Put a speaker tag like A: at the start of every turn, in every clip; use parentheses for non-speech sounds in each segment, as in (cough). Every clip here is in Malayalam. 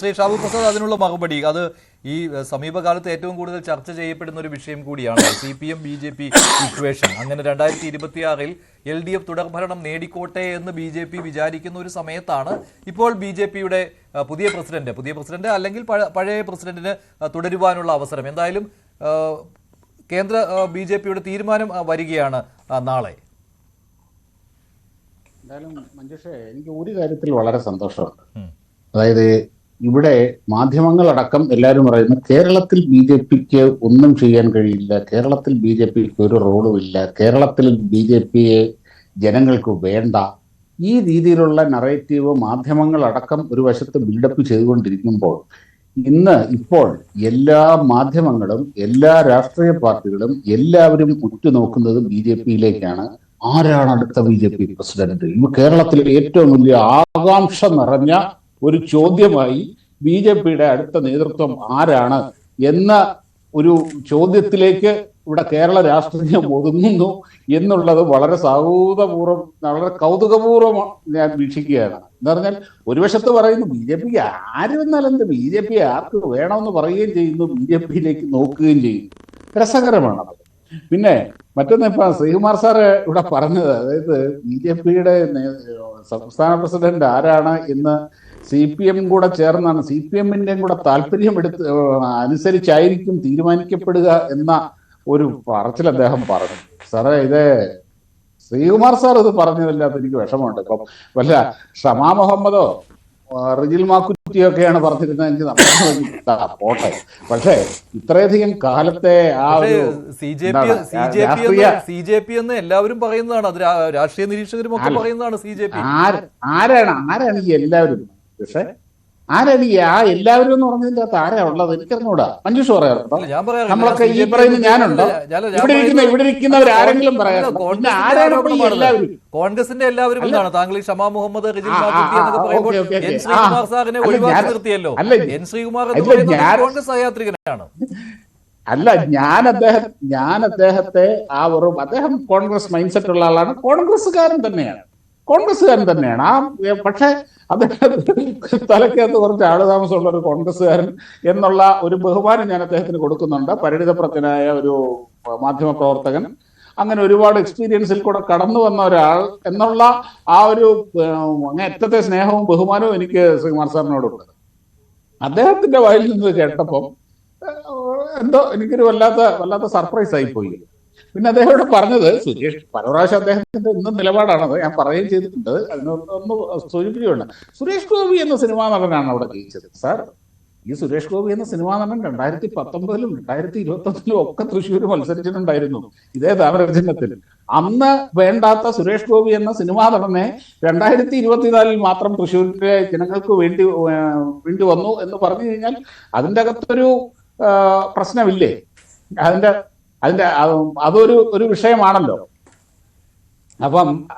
A: ശ്രീ ഷാബു പ്രസാദ് അതിനുള്ള മറുപടി. അത് ഈ സമീപകാലത്ത് ഏറ്റവും കൂടുതൽ ചർച്ച ചെയ്യപ്പെടുന്ന ഒരു വിഷയം കൂടിയാണ് (coughs) C P M B J P equation അങ്ങനെ രണ്ടായിരത്തി ഇരുപത്തിയാറിൽ എൽ ഡി എഫ് തുടർഭരണം നേടിക്കോട്ടെ എന്ന് ബി ജെ പി വിചാരിക്കുന്ന ഒരു സമയത്താണ് ഇപ്പോൾ ബി ജെ പിയുടെ പുതിയ പ്രസിഡന്റ്. പുതിയ പ്രസിഡന്റ് അല്ലെങ്കിൽ പഴയ പ്രസിഡന്റിന് തുടരുവാനുള്ള അവസരം. എന്തായാലും കേന്ദ്ര ബി ജെ പിയുടെ തീരുമാനം വരികയാണ് നാളെ.
B: എന്തായാലും മഞ്ജുഷേ എനിക്ക് ഒരു കാര്യത്തിൽ വളരെ സന്തോഷമുണ്ട്. അതായത് ഇവിടെ മാധ്യമങ്ങളടക്കം എല്ലാവരും പറയുന്നു കേരളത്തിൽ ബി ജെ പിക്ക് ഒന്നും ചെയ്യാൻ കഴിയില്ല. കേരളത്തിൽ ബി ജെ പിക്ക് ഒരു റോളും ഇല്ല. കേരളത്തിൽ ബി ജെ പിയെ ജനങ്ങൾക്ക് വേണ്ട. ഈ രീതിയിലുള്ള നറേറ്റീവ് മാധ്യമങ്ങളടക്കം ഒരു വശത്ത് ബിൽഡപ്പ് ചെയ്തുകൊണ്ടിരിക്കുമ്പോൾ ഇന്ന് ഇപ്പോൾ എല്ലാ മാധ്യമങ്ങളും എല്ലാ രാഷ്ട്രീയ പാർട്ടികളും എല്ലാവരും ഉറ്റുനോക്കുന്നത് ബി ജെ പിയിലേക്കാണ്. ആരാണ് അടുത്ത ബി ജെ പി പ്രസിഡന്റ്? ഇന്ന് കേരളത്തിലെ ഏറ്റവും വലിയ ആകാംക്ഷ നിറഞ്ഞ ഒരു ചോദ്യമായി ബി ജെ പിയുടെ അടുത്ത നേതൃത്വം ആരാണ് എന്ന ഒരു ചോദ്യത്തിലേക്ക് ഇവിടെ കേരള രാഷ്ട്രീയം ഒതുങ്ങുന്നു എന്നുള്ളത് വളരെ സൗഹൃദപൂർവം വളരെ കൗതുകപൂർവം ഞാൻ വീക്ഷിക്കുകയാണ്. എന്ന് പറഞ്ഞാൽ ഒരു വശത്ത് പറയുന്നു ബി ജെ പി ആര് ബി ജെ പി ആർക്ക് വേണമെന്ന് പറയുകയും ചെയ്യുന്നു ബി ജെ പിയിലേക്ക് നോക്കുകയും ചെയ്യുന്നു. രസകരമാണ് പിന്നെ മറ്റൊന്ന് ഇപ്പൊ ശ്രീകുമാർ സാറ് ഇവിടെ പറഞ്ഞത് അതായത് ബി ജെ പിയുടെ സംസ്ഥാന പ്രസിഡന്റ് ആരാണ് എന്ന് സി പി എം കൂടെ ചേർന്നാണ്. സി പി എമ്മിന്റെയും കൂടെ താല്പര്യം എടുത്ത് അനുസരിച്ചായിരിക്കും തീരുമാനിക്കപ്പെടുക എന്ന ഒരു പറച്ചിൽ അദ്ദേഹം പറഞ്ഞു. സാറേ ഇത് ശ്രീകുമാർ സാർ ഇത് പറഞ്ഞതില്ലാത്ത എനിക്ക് വിഷമമുണ്ട്. ഇപ്പം വല്ല ഷമാ മുഹമ്മദോ റിജിൽ മാക്കുറ്റിയൊക്കെയാണ് പറഞ്ഞിരുന്നതെങ്കിൽ നമ്മൾ പോട്ടെ. പക്ഷേ ഇത്രയധികം കാലത്തെ ആ ഒരു
A: സി ജെ പി എന്ന് എല്ലാവരും പറയുന്നതാണ്. അത് രാഷ്ട്രീയ നിരീക്ഷകരും ഒക്കെ പറയുന്നതാണ് സി ജെ പി.
B: ആര് ആരാണ് ആരാണ് ഈ എല്ലാവരും? പക്ഷേ ആരാണ് ഈ ആ എല്ലാവരും എന്ന് പറഞ്ഞതിന്റെ അകത്ത് ആരാ ഉള്ളത്? എനിക്കറിഞ്ഞൂടാ. മഞ്ജുഷ് പറയാറുണ്ടോ. നമ്മളൊക്കെ ഈ പറയുന്ന ഞാനുണ്ടോ? ഇവിടെ ഇരിക്കുന്ന ഇവിടെ ഇരിക്കുന്നവർ ആരെങ്കിലും
A: അല്ല,
B: പറയാറുണ്ടോ? പിന്നെ ആരാണ്. എല്ലാവരും?
A: കോൺഗ്രസിന്റെ എല്ലാവരും എന്നാണ് താങ്കൾ ഈ ഷമാ മുഹമ്മദ് ഒഴിവാക്കി
B: ഞാൻ-
A: നിർത്തിയല്ലോ. എൻ ശ്രീകുമാർ കോൺഗ്രസ് സഹയാത്രികനാണ്.
B: അല്ല ഞാൻ അദ്ദേഹം ഞാൻ അദ്ദേഹത്തെ ആ ഒരു അദ്ദേഹം കോൺഗ്രസ് മൈൻഡ് സെറ്റ് ഉള്ള ആളാണ്. കോൺഗ്രസ്സുകാരൻ തന്നെയാണ്. കോൺഗ്രസ്സുകാരൻ തന്നെയാണ്. ആ പക്ഷെ അദ്ദേഹം തലക്കകത്ത് കുറച്ച് ആളുതാമസമുള്ള ഒരു കോൺഗ്രസ്സുകാരൻ എന്നുള്ള ഒരു ബഹുമാനം ഞാൻ അദ്ദേഹത്തിന് കൊടുക്കുന്നുണ്ട്. പരിണിതപ്രത്തിനായ ഒരു മാധ്യമ പ്രവർത്തകൻ. അങ്ങനെ ഒരുപാട് എക്സ്പീരിയൻസിൽ കൂടെ കടന്നു വന്ന ഒരാൾ എന്നുള്ള ആ ഒരു അങ്ങനെ എത്രത്തെ സ്നേഹവും ബഹുമാനവും എനിക്ക് ശ്രീകുമാർ സാറിനോടുണ്ട് അദ്ദേഹത്തിന്റെ വായിൽ നിന്ന് കേട്ടപ്പം എന്തോ എനിക്കൊരു വല്ലാത്ത വല്ലാത്ത സർപ്രൈസ് പോയി പിന്നെ അദ്ദേഹം ഇവിടെ പറഞ്ഞത് സുരേഷ് പല പ്രാവശ്യം അദ്ദേഹത്തിന്റെ ഇന്നും നിലപാടാണത് ഞാൻ പറയുകയും ചെയ്തിട്ടുണ്ട്. അതിനൊന്ന് ഒന്ന് സൂചിപ്പിക്കുകയാണ് സുരേഷ് ഗോപി എന്ന സിനിമാ നടനാണ് അവിടെ ജയിച്ചത്. സാർ ഈ സുരേഷ് ഗോപി എന്ന സിനിമാ നടൻ രണ്ടായിരത്തി പത്തൊമ്പതിലും രണ്ടായിരത്തി ഇരുപത്തി ഒന്നിലും ഒക്കെ തൃശ്ശൂർ മത്സരിച്ചിട്ടുണ്ടായിരുന്നു ഇതേ താമരചിഹ്നത്തിൽ അന്ന് വേണ്ടാത്ത സുരേഷ് ഗോപി എന്ന സിനിമാ നടനെ രണ്ടായിരത്തി ഇരുപത്തിനാലിൽ മാത്രം തൃശ്ശൂരിലെ ജനങ്ങൾക്ക് വേണ്ടി വേണ്ടി വന്നു എന്ന് പറഞ്ഞു കഴിഞ്ഞാൽ അതിന്റെ അകത്തൊരു പ്രശ്നമില്ലേ? അതിന്റെ അതിന്റെ അതൊരു ഒരു വിഷയമാണല്ലോ. അപ്പം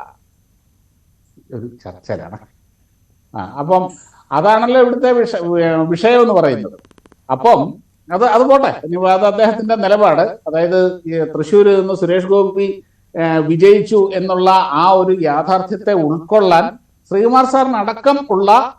B: ഒരു ചർച്ചയിലാണ്. ആ അപ്പം അതാണല്ലോ ഇവിടുത്തെ വിഷ വിഷയം എന്ന് പറയുന്നത്. അപ്പം അത് അത് പോട്ടെ. അത് അദ്ദേഹത്തിന്റെ നിലപാട്. അതായത് തൃശ്ശൂരിൽ നിന്ന് സുരേഷ് ഗോപി വിജയിച്ചു എന്നുള്ള ആ ഒരു യാഥാർത്ഥ്യത്തെ ഉൾക്കൊള്ളാൻ ശ്രീകുമാർ സാറിനടക്കം ഉള്ള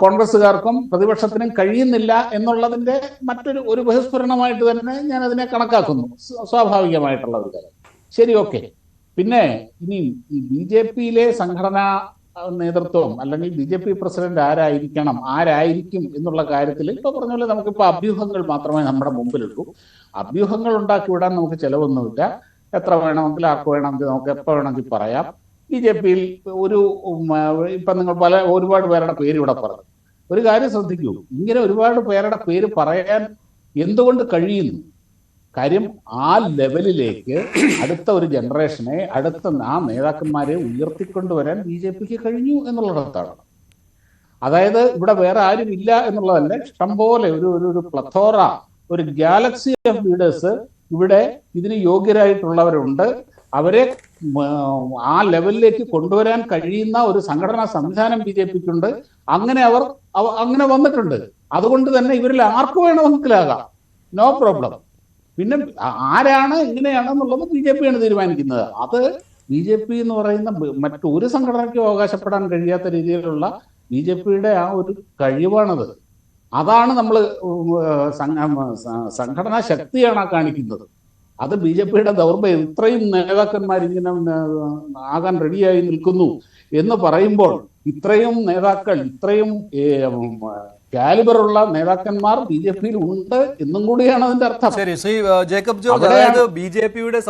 B: കോൺഗ്രസ്സുകാർക്കും പ്രതിപക്ഷത്തിനും കഴിയുന്നില്ല എന്നുള്ളതിന്റെ മറ്റൊരു ഒരു ബഹിസ്ഫുരണമായിട്ട് തന്നെ ഞാൻ അതിനെ കണക്കാക്കുന്നു. സ്വ- സ്വാഭാവികമായിട്ടുള്ള ഒരു കാര്യം. ശരി ഓക്കെ. പിന്നെ ഇനി ഈ ബി ജെ പിയിലെ സംഘടനാ നേതൃത്വം അല്ലെങ്കിൽ ബി ജെ പി പ്രസിഡന്റ് ആരായിരിക്കണം ആരായിരിക്കും എന്നുള്ള കാര്യത്തിൽ ഇപ്പൊ പറഞ്ഞ പോലെ നമുക്കിപ്പോ അഭ്യൂഹങ്ങൾ മാത്രമേ നമ്മുടെ മുമ്പിലുള്ളൂ. അഭ്യൂഹങ്ങൾ ഉണ്ടാക്കി വിടാൻ നമുക്ക് ചെലവൊന്നുമില്ല. എത്ര വേണമെങ്കിൽ ആർക്ക് വേണമെങ്കിൽ നമുക്ക് എപ്പോൾ വേണമെങ്കിൽ പറയാം. ബി ജെ പിയിൽ ഒരു ഇപ്പം നിങ്ങൾ പല ഒരുപാട് പേരുടെ പേര് ഇവിടെ പറഞ്ഞു. ഒരു കാര്യം ശ്രദ്ധിക്കൂ. ഇങ്ങനെ ഒരുപാട് പേരുടെ പേര് പറയാൻ എന്തുകൊണ്ട് കഴിയുന്നു? കാര്യം ആ ലെവലിലേക്ക് അടുത്ത ഒരു ജനറേഷനെ അടുത്ത ആ നേതാക്കന്മാരെ ഉയർത്തിക്കൊണ്ടുവരാൻ ബി ജെ പിക്ക് കഴിഞ്ഞു എന്നുള്ളിടത്താണ്. അതായത് ഇവിടെ വേറെ ആരും ഇല്ല എന്നുള്ളതല്ല ഇഷ്ടംപോലെ ഒരു ഒരു ഒരു പ്ലത്തോറ ഒരു ഗാലക്സി ഓഫ് ലീഡേഴ്സ് ഇവിടെ ഇതിന് യോഗ്യരായിട്ടുള്ളവരുണ്ട്. അവരെ ആ ലെവലിലേക്ക് കൊണ്ടുവരാൻ കഴിയുന്ന ഒരു സംഘടനാ സംവിധാനം ബി ജെ പിക്കുണ്ട്. അങ്ങനെ അവർ അങ്ങനെ വന്നിട്ടുണ്ട്. അതുകൊണ്ട് തന്നെ ഇവരിൽ ആർക്ക് വേണമെങ്കിലാകാം നോ പ്രോബ്ലം. പിന്നെ ആരാണ് എങ്ങനെയാണെന്നുള്ളത് ബി ജെ പിയാണ് തീരുമാനിക്കുന്നത്. അത് ബി ജെ പി എന്ന് പറയുന്ന മറ്റൊരു സംഘടനയ്ക്ക് അവകാശപ്പെടാൻ കഴിയാത്ത രീതിയിലുള്ള ബി ജെ പിയുടെ ആ ഒരു കഴിവാണത്. അതാണ് നമ്മൾ സംഘടനാ ശക്തിയാണ് കാണിക്കുന്നത്. അത് ബി ജെ പിയുടെ ദൗർബല്യം. ഇത്രയും നേതാക്കന്മാർ ഇങ്ങനെ ആകാൻ റെഡിയായി നിൽക്കുന്നു എന്ന് പറയുമ്പോൾ ഇത്രയും നേതാക്കൾ ഇത്രയും കാലിബറുള്ള നേതാക്കന്മാർ ബി ജെ പിയിൽ ഉണ്ട് എന്നും കൂടിയാണ് അതിന്റെ അർത്ഥം.
A: ശരി ശ്രീ ജേക്കബ് ജോർജ് അതായത് ബി ജെ പിയുടെ